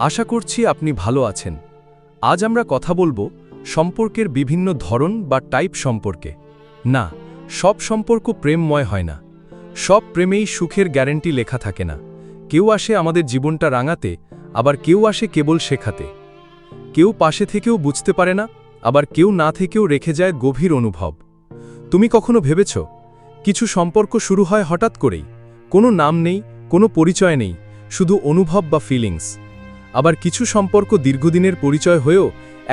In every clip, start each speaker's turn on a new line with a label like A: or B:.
A: আশা করছি আপনি ভালো আছেন। আজ আমরা কথা বলব সম্পর্কের বিভিন্ন ধরন বা টাইপ সম্পর্কে। না, সব সম্পর্ক প্রেমময় হয় না। সব প্রেমেই সুখের গ্যারেন্টি লেখা থাকে না। কেউ আসে আমাদের জীবনটা রাঙাতে, আবার কেউ আসে কেবল শেখাতে। কেউ পাশে থেকেও বুঝতে পারে না, আবার কেউ না থেকেও রেখে যায় গভীর অনুভব। তুমি কখনো ভেবেছ, কিছু সম্পর্ক শুরু হয় হঠাৎ করেই? কোনো নাম নেই, কোনো পরিচয় নেই, শুধু অনুভব বা ফিলিংস আবার কিছু সম্পর্ক দীর্ঘদিনের পরিচয় হয়েও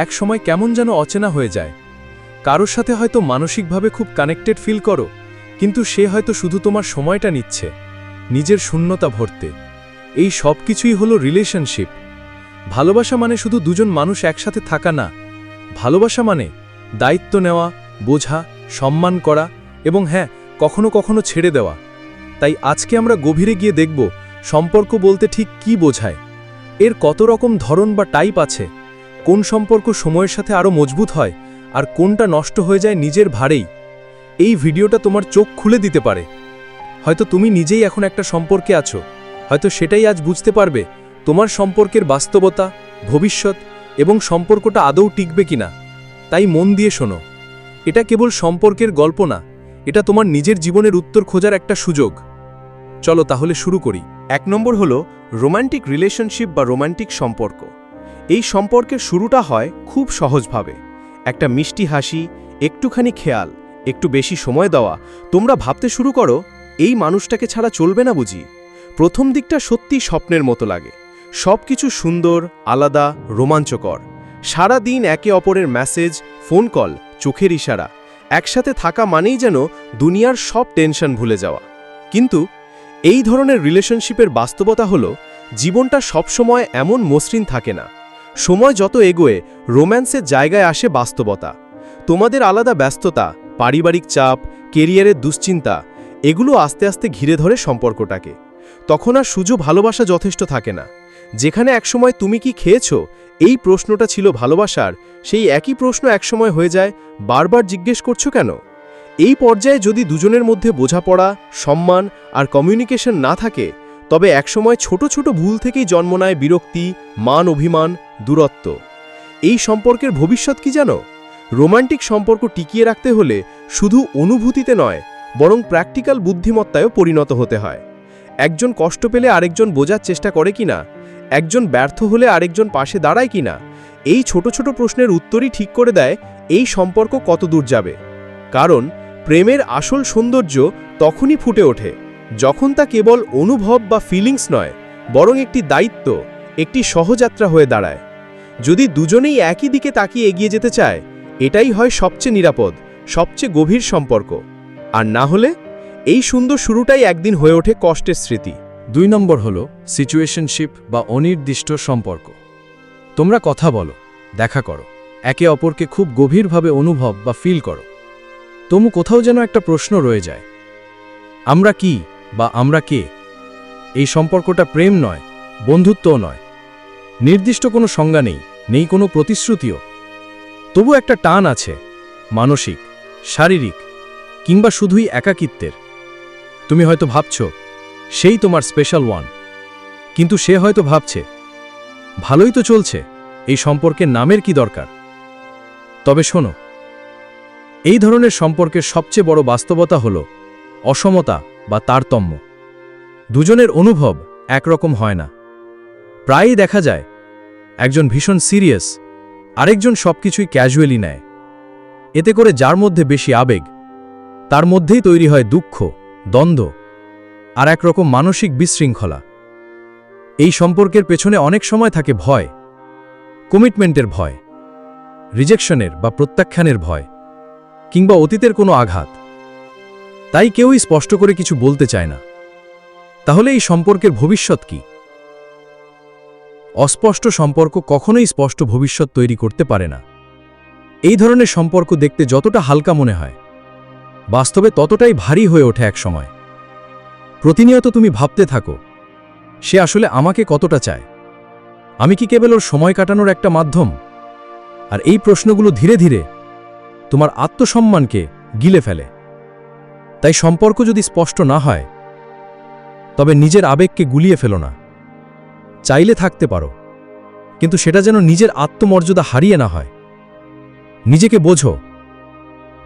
A: এক সময় কেমন যেন অচেনা হয়ে যায়। কারোর সাথে হয়তো মানসিকভাবে খুব কানেক্টেড ফিল করো, কিন্তু সে হয়তো শুধু তোমার সময়টা নিচ্ছে, নিজের শূন্যতা ভরতে। এই সব কিছুই হলো রিলেশনশিপ ভালোবাসা মানে শুধু দুজন মানুষ একসাথে থাকা না। ভালোবাসা মানে দায়িত্ব নেওয়া, বোঝা, সম্মান করা এবং হ্যাঁ কখনো কখনো ছেড়ে দেওয়া। তাই আজকে আমরা গভীরে গিয়ে দেখব সম্পর্ক বলতে ঠিক কি বোঝায়। এর কত রকম ধরন বা টাইপ আছে? কোন সম্পর্ক সময়ের সাথে আরও মজবুত হয়? আর কোনটা নষ্ট হয়ে যায় নিজের ভারেই? এই ভিডিওটা তোমার চোখ খুলে দিতে পারে। হয়তো তুমি নিজেই এখন একটা সম্পর্কে আছো। হয়তো সেটাই আজ বুঝতে পারবে, তোমার সম্পর্কের বাস্তবতা, ভবিষ্যৎ এবং সম্পর্কটা আদৌ টিকবে কিনা। তাই মন দিয়ে শোনো। এটা কেবল সম্পর্কের গল্প না, এটা তোমার নিজের জীবনের উত্তর খোঁজার একটা সুযোগ। চলো তাহলে শুরু করি।
B: এক নম্বর হল রোমান্টিক রিলেশনশিপ বা রোমান্টিক সম্পর্ক। এই সম্পর্কের শুরুটা হয় খুব সহজভাবে। একটা মিষ্টি হাসি, একটুখানি খেয়াল, একটু বেশি সময় দেওয়া। তোমরা ভাবতে শুরু করো, এই মানুষটাকে ছাড়া চলবে না বুঝি। প্রথম দিকটা সত্যি স্বপ্নের মতো লাগে। সব কিছু সুন্দর, আলাদা, রোমাঞ্চকর। সারা দিন একে অপরের মেসেজ, ফোন কল, চোখের ইশারা। একসাথে থাকা মানেই যেন দুনিয়ার সব টেনশন ভুলে যাওয়া। কিন্তু এই ধরনের রিলেশনশিপের বাস্তবতা হল, জীবনটা সবসময় এমন মসৃণ থাকে না। সময় যত এগোয়, রোম্যান্সের জায়গায় আসে বাস্তবতা। তোমাদের আলাদা ব্যস্ততা, পারিবারিক চাপ কেরিয়ারের দুশ্চিন্তা, এগুলো আস্তে আস্তে ঘিরে ধরে সম্পর্কটাকে। তখন আর সুজো ভালোবাসা যথেষ্ট থাকে না। যেখানে একসময় তুমি কি খেয়েছ, এই প্রশ্নটা ছিল ভালোবাসার, সেই একই প্রশ্ন একসময় হয়ে যায়, বারবার জিজ্ঞেস করছ কেন? এই পর্যায়ে যদি দুজনের মধ্যে বোঝাপড়া, সম্মান আর কমিউনিকেশন না থাকে, তবে একসময় ছোট ছোট ভুল থেকেই জন্ম নেয় বিরক্তি, মান অভিমান, দূরত্ব। এই সম্পর্কের ভবিষ্যৎ কি জানো? রোমান্টিক সম্পর্ক টিকিয়ে রাখতে হলে শুধু অনুভূতিতে নয়, বরং প্র্যাকটিক্যাল বুদ্ধিমত্তায়ও পরিণত হতে হয়। একজন কষ্ট পেলে আরেকজন বোঝার চেষ্টা করে কিনা? একজন ব্যর্থ হলে আরেকজন পাশে দাঁড়ায় কিনা? এই ছোট ছোট প্রশ্নের উত্তরই ঠিক করে দেয়, এই সম্পর্ক কত দূর যাবে? কারণ প্রেমের আসল সৌন্দর্য তখনই ফুটে ওঠে, যখন তা কেবল অনুভব বা ফিলিংস নয়, বরং একটি দায়িত্ব, একটি সহযাত্রা হয়ে দাঁড়ায়। যদি দুজনেই একই দিকে তাকিয়ে এগিয়ে যেতে চায়, এটাই হয় সবচেয়ে নিরাপদ, সবচেয়ে গভীর সম্পর্ক। আর না হলে, এই সুন্দর শুরুটাই একদিন হয়ে ওঠে কষ্টের স্মৃতি।
A: দুই নম্বর হল সিচুয়েশনশিপ বা অনির্দিষ্ট সম্পর্ক। তোমরা কথা বলো, দেখা করো, একে অপরকে খুব গভীরভাবে অনুভব বা ফিল করো। তমু কোথাও যেন একটা প্রশ্ন রয়ে যায়। আমরা কি বা আমরা কে? এই সম্পর্কটা প্রেম নয়, বন্ধুত্বও নয়। নির্দিষ্ট কোনো সংজ্ঞা নেই নেই কোনো প্রতিশ্রুতিও। তবু একটা টান আছে, মানসিক, শারীরিক, কিংবা শুধুই একাকিত্বের। তুমি হয়তো ভাবছ, সেই তোমার স্পেশাল ওয়ান কিন্তু সে হয়তো ভাবছে, ভালোই তো চলছে, এই সম্পর্কে নামের কি দরকার? তবে শোনো এই ধরনের সম্পর্কের সবচেয়ে বড় বাস্তবতা হল অসমতা বা তারতম্য। দুজনের অনুভব একরকম হয় না। প্রায়ই দেখা যায়, একজন ভীষণ সিরিয়াস, আরেকজন সবকিছুই ক্যাজুয়ালি নেয়। এতে করে যার মধ্যে বেশি আবেগ, তার মধ্যেই তৈরি হয় দুঃখ, দ্বন্দ্ব আর একরকম মানসিক বিশৃঙ্খলা। এই সম্পর্কের পেছনে অনেক সময় থাকে ভয়, কমিটমেন্টের ভয়, রিজেকশনের বা প্রত্যাখ্যানের ভয়। কিংবা অতীতের কোনো আঘাত। তাই কেউই স্পষ্ট করে কিছু বলতে চায় না। তাহলে এই সম্পর্কের ভবিষ্যৎ কি? অস্পষ্ট সম্পর্ক কখনোই স্পষ্ট ভবিষ্যৎ তৈরি করতে পারে না। এই ধরনের সম্পর্ক দেখতে যতটা হালকা মনে হয়, বাস্তবে ততটাই ভারী হয়ে ওঠে এক সময়। প্রতিনিয়ত তুমি ভাবতে থাকো, সে আসলে আমাকে কতটা চায়? আমি কি কেবল ওর সময় কাটানোর একটা মাধ্যম? আর এই প্রশ্নগুলো ধীরে ধীরে তোমার আত্মসম্মানকে গিলে ফেলে। তাই সম্পর্ক যদি স্পষ্ট না হয়, তবে নিজের আবেগকে গুলিয়ে ফেলো না। চাইলে থাকতে পারো, কিন্তু সেটা যেন নিজের আত্মমর্যাদা হারিয়ে না হয়। নিজেকে বোঝো,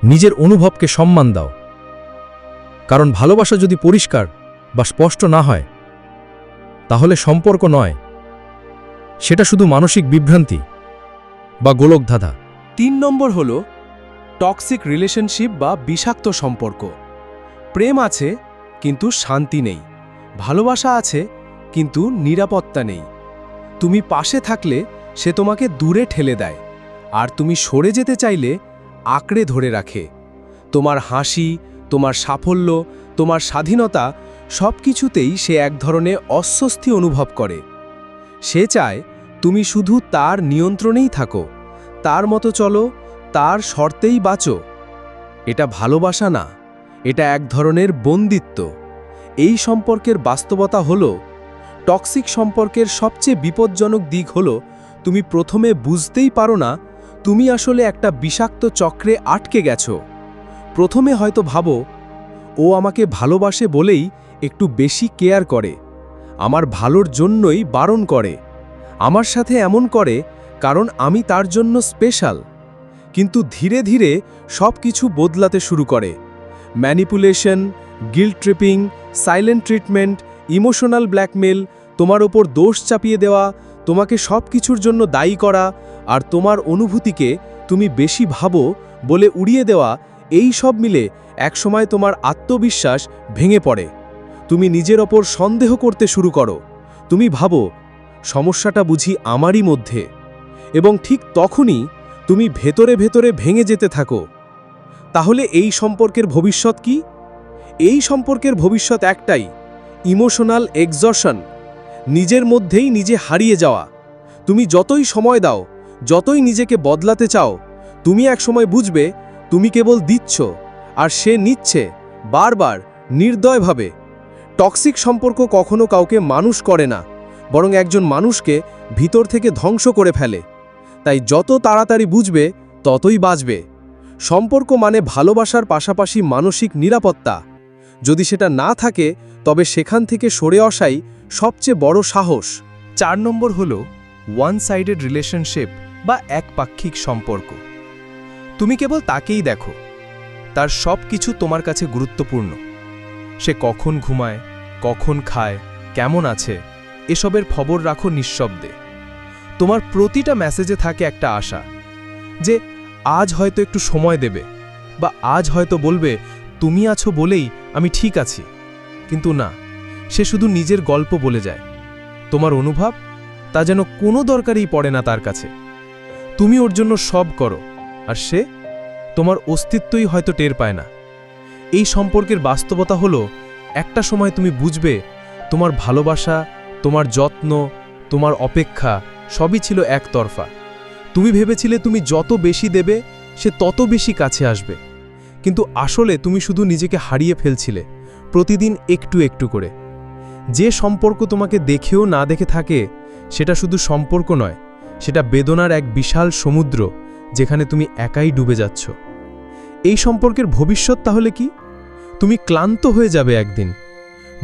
A: নিজের অনুভবকে সম্মান দাও। কারণ ভালোবাসা যদি পরিষ্কার বা স্পষ্ট না হয়, তাহলে সম্পর্ক নয়। সেটা শুধু মানসিক বিভ্রান্তি বা গোলকধাঁধা।
B: তিন নম্বর হল টক্সিক রিলেশনশিপ বা বিষাক্ত সম্পর্ক। প্রেম আছে, কিন্তু শান্তি নেই। ভালোবাসা আছে, কিন্তু নিরাপত্তা নেই। তুমি পাশে থাকলে সে তোমাকে দূরে ঠেলে দেয়, আর তুমি সরে যেতে চাইলে আঁকড়ে ধরে রাখে। তোমার হাসি, তোমার সাফল্য, তোমার স্বাধীনতা সব কিছুতেই সে এক ধরনের অস্বস্তি অনুভব করে। সে চায় তুমি শুধু তার নিয়ন্ত্রণেই থাকো, তার মতো চলো তার শর্তেই বাঁচো। এটা ভালোবাসা না, এটা এক ধরনের বন্দিত্ব। এই সম্পর্কের বাস্তবতা হল, টক্সিক সম্পর্কের সবচেয়ে বিপজ্জনক দিক হল, তুমি প্রথমে বুঝতেই পারো না, তুমি আসলে একটা বিষাক্ত চক্রে আটকে গেছো। প্রথমে হয়তো ভাবো, ও আমাকে ভালোবাসে বলেই একটু বেশি কেয়ার করে, আমার ভালোর জন্যই বারণ করে, আমার সাথে এমন করে, কারণ আমি তার জন্য স্পেশাল। কিন্তু ধীরে ধীরে সব কিছু বদলাতে শুরু করে। Manipulation, guilt tripping, silent treatment, emotional blackmail, তোমার ওপর দোষ চাপিয়ে দেওয়া, তোমাকে সব কিছুর জন্য দায়ী করা আর তোমার অনুভূতিকে তুমি বেশি ভাবো বলে উড়িয়ে দেওয়া, এই সব মিলে একসময় তোমার আত্মবিশ্বাস ভেঙে পড়ে। তুমি নিজের ওপর সন্দেহ করতে শুরু করো। তুমি ভাবো, সমস্যাটা বুঝি আমারই মধ্যে। এবং ঠিক তখনই তুমি ভেতরে ভেতরে ভেঙে যেতে থাকো। তাহলে এই সম্পর্কের ভবিষ্যৎ কি? এই সম্পর্কের ভবিষ্যৎ একটাই, ইমোশনাল এক্সশন নিজের মধ্যেই নিজে হারিয়ে যাওয়া। তুমি যতই সময় দাও, যতই নিজেকে বদলাতে চাও, তুমি একসময় বুঝবে, তুমি কেবল দিচ্ছ, আর সে নিচ্ছে, বারবার, নির্দয়ভাবে। টক্সিক সম্পর্ক কখনো কাউকে মানুষ করে না, বরং একজন মানুষকে ভিতর থেকে ধ্বংস করে ফেলে। তাই যত তাড়াতাড়ি বুঝবে, ততই বাঁচবে। সম্পর্ক মানে ভালোবাসার পাশাপাশি মানসিক নিরাপত্তা। যদি সেটা না থাকে, তবে সেখান থেকে সরে আসাই সবচেয়ে বড় সাহস। চার নম্বর হল ওয়ান সাইডেড রিলেশনশিপ বা একপাক্ষিক সম্পর্ক। তুমি কেবল তাকেই দেখো। তার সব কিছু তোমার কাছে গুরুত্বপূর্ণ। সে কখন ঘুমায়, কখন খায়, কেমন আছে, এসবের খবর রাখো নিঃশব্দে। তোমার প্রতিটা মেসেজে থাকে একটা আশা যে আজ হয়তো একটু সময় দেবে বা আজ হয়তো বলবে, তুমি আছো বলেই আমি ঠিক আছি। কিন্তু না, সে শুধু নিজের গল্প বলে যায়। তোমার অনুভব তা যেন কোনো দরকারই পড়ে না তার কাছে। তুমি ওর জন্য সব করো, আর সে তোমার অস্তিত্বই হয়তো টের পায় না। এই সম্পর্কের বাস্তবতা হলো, একটা সময় তুমি বুঝবে তোমার ভালোবাসা, তোমার যত্ন, তোমার অপেক্ষা সবই ছিল একতরফা। তুমি ভেবেছিলে তুমি যত বেশি দেবে, সে তত বেশি কাছে আসবে। কিন্তু আসলে তুমি শুধু নিজেকে হারিয়ে ফেলছিলে, প্রতিদিন একটু একটু করে। যে সম্পর্ক তোমাকে দেখেও না দেখে থাকে, সেটা শুধু সম্পর্ক নয়, সেটা বেদনার এক বিশাল সমুদ্র, যেখানে তুমি একাই ডুবে যাচ্ছ। এই সম্পর্কের ভবিষ্যৎ তাহলে কি? তুমি ক্লান্ত হয়ে যাবে একদিন।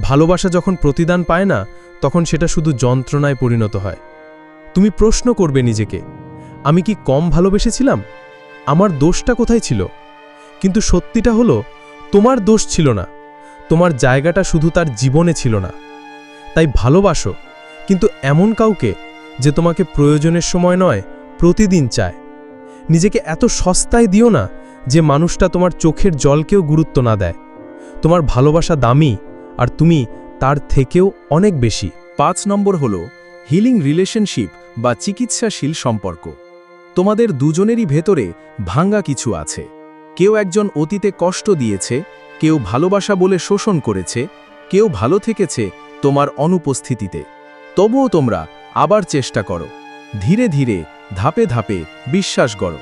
B: ভালোবাসা যখন প্রতিদান পায় না, তখন সেটা শুধু যন্ত্রণায় পরিণত হয়। তুমি প্রশ্ন করবে নিজেকে, আমি কি কম ভালোবেসেছিলাম? আমার দোষটা কোথায় ছিল? কিন্তু সত্যিটা হলো, তোমার দোষ ছিল না, তোমার জায়গাটা শুধু তার জীবনে ছিল না। তাই ভালোবাসো, কিন্তু এমন কাউকে যে তোমাকে প্রয়োজনের সময় নয়, প্রতিদিন চায়। নিজেকে এত সস্তায় দিও না যে মানুষটা তোমার চোখের জলকেও গুরুত্ব না দেয়। তোমার ভালোবাসা দামি, আর তুমি তার থেকেও অনেক বেশি।
C: পাঁচ নম্বর হল হিলিং রিলেশনশিপ বা চিকিৎসাশীল সম্পর্ক। তোমাদের দুজনেরই ভেতরে ভাঙ্গা কিছু আছে। কেউ একজন অতীতে কষ্ট দিয়েছে, কেউ ভালোবাসা বলে শোষণ করেছে, কেউ ভালো থেকেছে তোমার অনুপস্থিতিতে। তবুও তোমরা আবার চেষ্টা করো। ধীরে ধীরে, ধাপে ধাপে বিশ্বাস করো।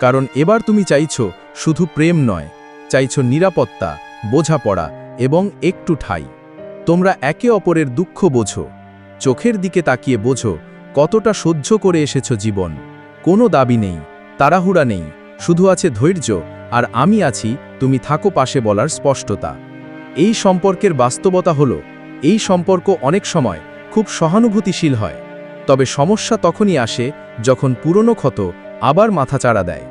C: কারণ এবার তুমি চাইছো শুধু প্রেম নয়, চাইছো নিরাপত্তা, বোঝাপড়া এবং একটু ঠাই। তোমরা একে অপরের দুঃখ বোঝো। চোখের দিকে তাকিয়ে বোঝো, কতটা সহ্য করে এসেছ জীবন। কোনো দাবি নেই, তাড়াহুড়া নেই, শুধু আছে ধৈর্য, আর আমি আছি, তুমি থাকো পাশে বলার স্পষ্টতা। এই সম্পর্কের বাস্তবতা হল, এই সম্পর্ক অনেক সময় খুব সহানুভূতিশীল হয়। তবে সমস্যা তখনই আসে যখন পুরনো ক্ষত আবার মাথাচাড়া দেয়।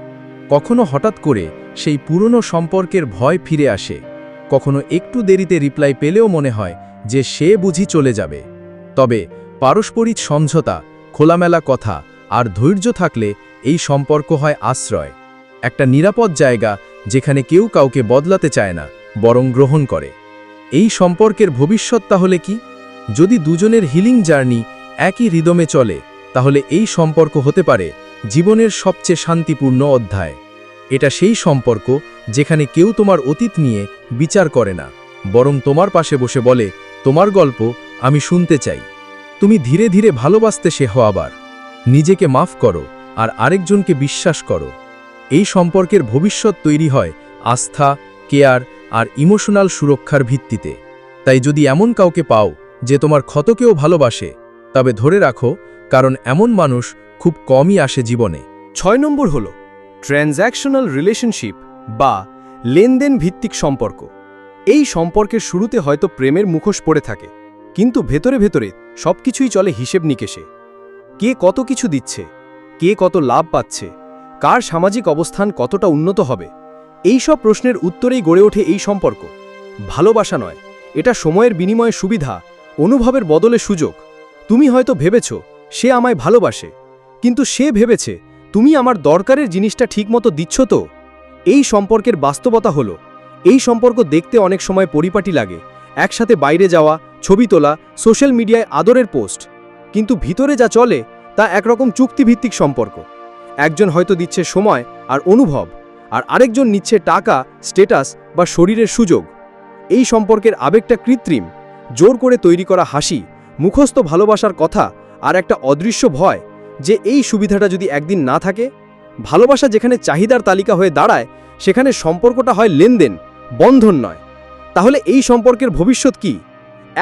C: কখনো হঠাৎ করে সেই পুরনো সম্পর্কের ভয় ফিরে আসে। কখনো একটু দেরিতে রিপ্লাই পেলেও মনে হয় যে সে বুঝি চলে যাবে। তবে পারস্পরিক সমঝোতা, খোলামেলা কথা আর ধৈর্য থাকলে এই সম্পর্ক হয় আশ্রয়। একটা নিরাপদ জায়গা যেখানে কেউ কাউকে বদলাতে চায় না, বরং গ্রহণ করে। এই সম্পর্কের ভবিষ্যৎ তাহলে কি? যদি দুজনের হিলিং জার্নি একই রিদমে চলে, তাহলে এই সম্পর্ক হতে পারে জীবনের সবচেয়ে শান্তিপূর্ণ অধ্যায়। এটা সেই সম্পর্ক যেখানে কেউ তোমার অতীত নিয়ে বিচার করে না, বরং তোমার পাশে বসে বলে, তোমার গল্প আমি শুনতে চাই। তুমি ধীরে ধীরে ভালোবাসতে শেখো আবার। নিজেকে মাফ করো আর আরেকজনকে বিশ্বাস করো। এই সম্পর্কের ভবিষ্যৎ তৈরি হয় আস্থা, কেয়ার আর ইমোশনাল সুরক্ষার ভিত্তিতে। তাই যদি এমন কাউকে পাও যে তোমার ক্ষতকেও ভালোবাসে, তবে ধরে রাখো, কারণ এমন মানুষ খুব কমই আসে জীবনে।
B: ছয় নম্বর হল, ট্রানজ্যাকশনাল রিলেশনশিপ বা লেনদেন ভিত্তিক সম্পর্ক। এই সম্পর্কের শুরুতে হয়তো প্রেমের মুখোশ পড়ে থাকে কিন্তু ভেতরে ভেতরে সবকিছুই চলে হিসেব নিকেশে। কে কত কিছু দিচ্ছে, কে কত লাভ পাচ্ছে, কার সামাজিক অবস্থান কতটা উন্নত হবে, এই সব প্রশ্নের উত্তরেই গড়ে ওঠে এই সম্পর্ক। ভালোবাসা নয়, এটা সময়ের বিনিময়ে সুবিধা, অনুভবের বদলে সুযোগ। তুমি হয়তো ভেবেছ, সে আমায় ভালোবাসে, কিন্তু সে ভেবেছে, তুমি আমার দরকারের জিনিসটা ঠিকমতো দিচ্ছ তো? এই সম্পর্কের বাস্তবতা হলো, এই সম্পর্ক দেখতে অনেক সময় পরিপাটি লাগে, একসাথে বাইরে যাওয়া ছবি তোলা সোশ্যাল মিডিয়ায় আদরের পোস্ট কিন্তু ভিতরে যা চলে, তা একরকম চুক্তিভিত্তিক সম্পর্ক। একজন হয়তো দিচ্ছে সময় আর অনুভব, আর আরেকজন নিচ্ছে টাকা স্টেটাস বা শরীরের সুযোগ। এই সম্পর্কের আবেগটা কৃত্রিম, জোর করে তৈরি করা হাসি, মুখস্থ ভালোবাসার কথা, আর একটা অদৃশ্য ভয় যে এই সুবিধাটা যদি একদিন না থাকে, ভালোবাসা যেখানে চাহিদার তালিকা হয়ে দাঁড়ায়, সেখানে সম্পর্কটা হয় লেনদেন, বন্ধন নয়। তাহলে এই সম্পর্কের ভবিষ্যৎ কি?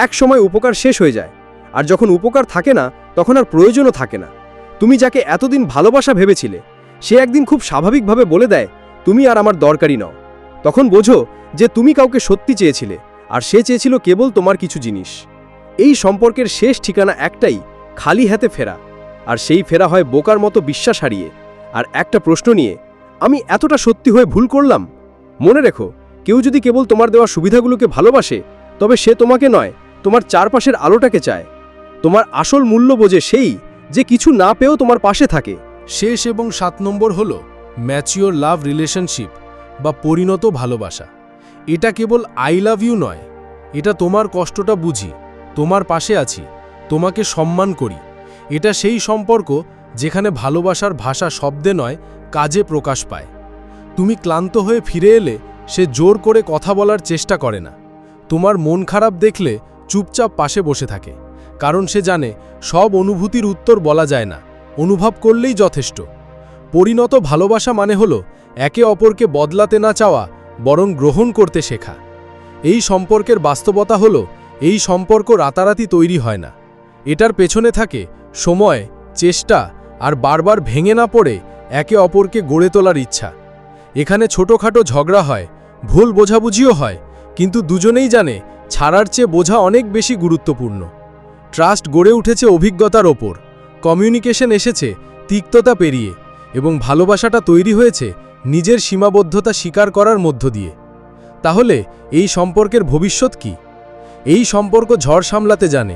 B: এক সময় উপকার শেষ হয়ে যায়। আর যখন উপকার থাকে না, তখন আর প্রয়োজনও থাকে না। তুমি যাকে এতদিন ভালোবাসা ভেবেছিলে, সে একদিন খুব স্বাভাবিকভাবে বলে দেয়, তুমি আর আমার দরকারি নও। তখন বোঝো যে তুমি কাউকে সত্যি চেয়েছিলে, আর সে চেয়েছিল কেবল তোমার কিছু জিনিস। এই সম্পর্কের শেষ ঠিকানা একটাই, খালি হাতে ফেরা। আর সেই ফেরা হয় বোকার মতো বিশ্বাস হারিয়ে। আর একটা প্রশ্ন নিয়ে, আমি এতটা সত্যি হয়ে ভুল করলাম? মনে রেখো, কেউ যদি কেবল তোমার দেওয়া সুবিধাগুলোকে ভালোবাসে, তবে সে তোমাকে নয় তোমার চারপাশের আলোটাকে চায়। তোমার আসল মূল্য বোঝে সেই যে কিছু না পেয়েও তোমার পাশে থাকে।
A: শেষ এবং সাত নম্বর হল ম্যাচিওর লাভ রিলেশনশিপ বা পরিণত ভালোবাসা। এটা কেবল আই লাভ ইউ নয়, এটা তোমার কষ্টটা বুঝি, তোমার পাশে আছি, তোমাকে সম্মান করি। এটা সেই সম্পর্ক যেখানে ভালোবাসার ভাষা শব্দে নয়, কাজে প্রকাশ পায়। তুমি ক্লান্ত হয়ে ফিরে এলে সে জোর করে কথা বলার চেষ্টা করে না। তোমার মন খারাপ দেখলে চুপচাপ পাশে বসে থাকে, কারণ সে জানে সব অনুভূতির উত্তর বলা যায় না, অনুভব করলেই যথেষ্ট। পরিণত ভালোবাসা মানে হল একে অপরকে বদলাতে না চাওয়া, বরং গ্রহণ করতে শেখা। এই সম্পর্কের বাস্তবতা হল, এই সম্পর্ক রাতারাতি তৈরি হয় না। এটার পেছনে থাকে সময়, চেষ্টা, আর বারবার ভেঙে না পড়ে একে অপরকে গড়ে তোলার ইচ্ছা। এখানে ছোটোখাটো ঝগড়া হয়, ভুল বোঝাবুঝিও হয়, কিন্তু দুজনেই জানে ছাড়ার চেয়ে বোঝা অনেক বেশি গুরুত্বপূর্ণ। ট্রাস্ট গড়ে উঠেছে অভিজ্ঞতার ওপর। কমিউনিকেশন এসেছে তিক্ততা পেরিয়ে এবং ভালোবাসাটা তৈরি হয়েছে নিজের সীমাবদ্ধতা স্বীকার করার মধ্য দিয়ে। তাহলে এই সম্পর্কের ভবিষ্যৎ কি? এই সম্পর্ক ঝড় সামলাতে জানে।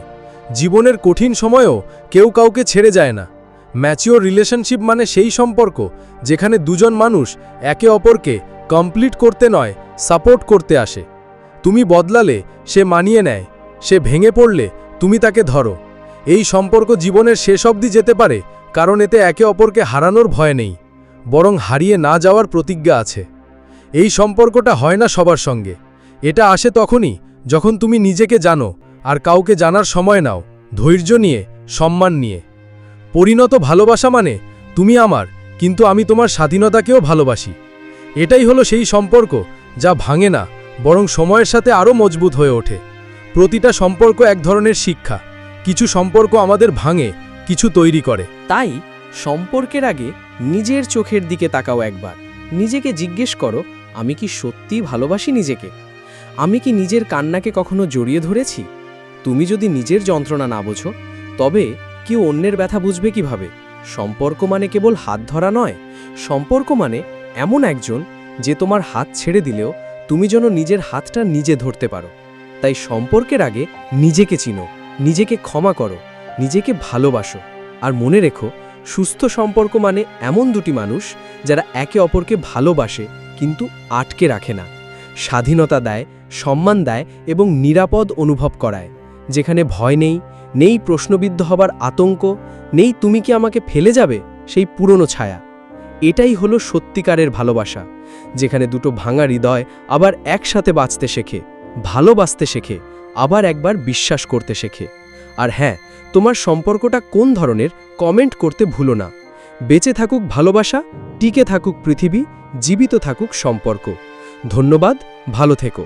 A: জীবনের কঠিন সময়েও কেউ কাউকে ছেড়ে যায় না। ম্যাচিওর রিলেশনশিপ মানে সেই সম্পর্ক যেখানে দুজন মানুষ একে অপরকে কমপ্লিট করতে নয়, সাপোর্ট করতে আসে। তুমি বদলালে, সে মানিয়ে নেয়, সে ভেঙে পড়লে তুমি তাকে ধরো। এই সম্পর্ক জীবনের শেষ অবধি যেতে পারে, কারণ এতে একে অপরকে হারানোর ভয় নেই, বরং হারিয়ে না যাওয়ার প্রতিজ্ঞা আছে। এই সম্পর্কটা হয় না সবার সঙ্গে। এটা আসে তখনই যখন তুমি নিজেকে জানো আর কাউকে জানার সময় নাও, ধৈর্য নিয়ে, সম্মান নিয়ে। পরিণত ভালোবাসা মানে তুমি আমার, কিন্তু আমি তোমার স্বাধীনতাকেও ভালোবাসি। এটাই হলো সেই সম্পর্ক যা ভাঙে না বরং সময়ের সাথে আরও মজবুত হয়ে ওঠে। প্রতিটা সম্পর্ক এক ধরনের শিক্ষা। কিছু সম্পর্ক আমাদের ভাঙে, কিছু তৈরি করে।
D: তাই সম্পর্কের আগে নিজের চোখের দিকে তাকাও একবার। নিজেকে জিজ্ঞেস করো, আমি কি সত্যি ভালোবাসি নিজেকে? আমি কি নিজের কান্নাকে কখনো জড়িয়ে ধরেছি? তুমি যদি নিজের যন্ত্রণা না বোঝো, তবে কেউ অন্যের ব্যথা বুঝবে কীভাবে? সম্পর্ক মানে কেবল হাত ধরা নয়। সম্পর্ক মানে এমন একজন যে তোমার হাত ছেড়ে দিলেও তুমি যেন নিজের হাতটা নিজে ধরতে পারো। তাই সম্পর্কের আগে নিজেকে চিনো, নিজেকে ক্ষমা করো, নিজেকে ভালোবাসো। আর মনে রেখো, সুস্থ সম্পর্ক মানে এমন দুটি মানুষ যারা একে অপরকে ভালোবাসে কিন্তু আটকে রাখে না। স্বাধীনতা দেয়, সম্মান দেয় এবং নিরাপদ অনুভব করায়। যেখানে ভয় নেই নেই প্রশ্নবিদ্ধ হবার আতঙ্ক, নেই তুমি কি আমাকে ফেলে যাবে সেই পুরনো ছায়া। এটাই হলো সত্যিকারের ভালোবাসা। যেখানে দুটো ভাঙা হৃদয় আবার একসাথে বাঁচতে শেখে, ভালোবাসতে শেখে, আবার একবার বিশ্বাস করতে শেখে। আর হ্যাঁ তোমার সম্পর্কটা কোন ধরনের কমেন্ট করতে ভুলো না। বেঁচে থাকুক ভালোবাসা, টিকে থাকুক পৃথিবী, জীবিত থাকুক সম্পর্ক। ধন্যবাদ, ভালো থেকো।